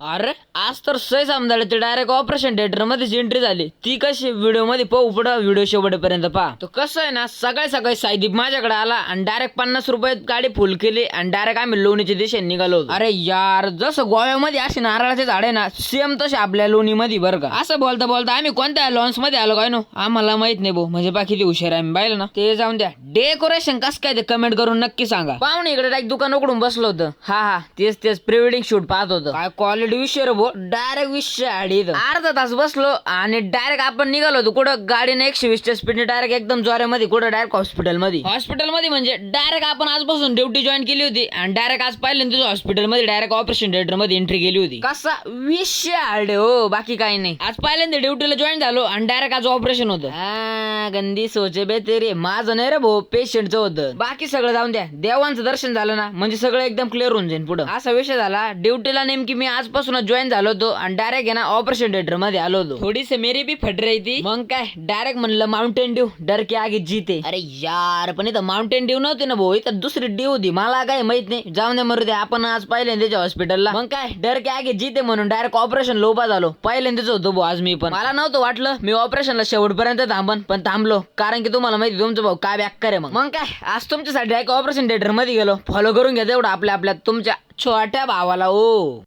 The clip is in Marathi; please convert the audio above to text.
अरे आज तर सय समजायला ते डायरेक्ट ऑपरेशन थिएटर मध्येच एंट्री झाली. ती कशी व्हिडिओमध्ये पाहू पुढं व्हिडिओ शेवटपर्यंत पहा. तो कसं आहे ना सकाळी सकाळी साईदीप माझ्याकडे आला आणि डायरेक्ट पन्नास रुपयात गाडी फुल केली आणि डायरेक्ट आम्ही लोणीच्या दिशेने निघालो अरे यार जसं गोव्यामध्ये असे नारळाचे झाड आहे ना सेम तसे आपल्या लोणीमध्ये बरं का. असं बोलता बोलता आम्ही कोणत्या लॉन्समध्ये आलो काय नो? आम्हाला माहीत नाही भाऊ म्हणजे बाकी किती हुशार आहे आम्ही पाहिलं ना. ते जाऊन द्या. डेकोरेशन कसं काय ते कमेंट करून नक्की सांगा. पाहुणे इकडे डायरेक्ट दुकान उघडून बसलो होतं. हा हा तेच तेच प्री वेडिंग शूट पाहत होतं. काय क्वालिटी विषय रे भाऊ डायरेक्ट विषय आडी अर्धा तास बसलो आणि डायरेक्ट आपण निघालो होतो कुठं? गाडीने एकशे वीसच्या स्पीडने डायरेक्ट एकदम जोऱ्यामध्ये कुठं? डायरेक्ट हॉस्पिटलमध्ये. हॉस्पिटलमध्ये म्हणजे डायरेक्ट आपण आजपासून ड्युटी जॉईन केली होती आणि डायरेक्ट आज पाहिलं तुझं हॉस्पिटलमध्ये डायरेक्ट ऑपरेशन थिएटरमध्ये एंट्री केली होती. कसा? विषय आडे हो बाकी काही नाही. आज पहिल्यांदा ड्युटीला जॉईन झालो आणि डायरेक्ट आज ऑपरेशन होतं. गंदी सोचे तेरे. रे माझं नाही रे भाऊ पेशंटचं होतं. बाकी सगळं जाऊन द्या. देवांचं दर्शन झालं ना म्हणजे सगळं एकदम क्लिअर होऊन जाईल पुढं. असा विषय झाला ड्युटीला नेमकी मी आजपासून जॉईन झालो होतो आणि डायरेक्ट आहे ना ऑपरेशन थिएटरमध्ये आलो होतो. थोडीसे मेरी बी फट रही ती. मग काय डायरेक्ट म्हणलं माउंटेन ड्यू डर के आगे जीते. अरे यार पण इथं माउंटेन ड्यू नव्हती ना भाऊ इथं दुसरी ड्यू होती. मला काय माहीत नाही. जाऊन दे मरू दे आपण आज पहिले त्याच्या हॉस्पिटलला मग काय डर के आगे जीते म्हणून डायरेक्ट ऑपरेशन लोबा झालो. पहिल्यांदाच होतो भाऊ आज मी पण. मला नव्हतं वाटलं मी ऑपरेशनला शेवटपर्यंत थांबन पण थांब थांबलो. कारण की तुम्हाला माहिती तुमचं भाऊ काय बॅक आहे मग. मग काय आज तुमच्यासाठी एक ऑपरेशन थिएटरमध्ये गेलो. फॉलो करून घ्या तेवढं आपल्या आपल्या तुमच्या छोट्या भावाला ओ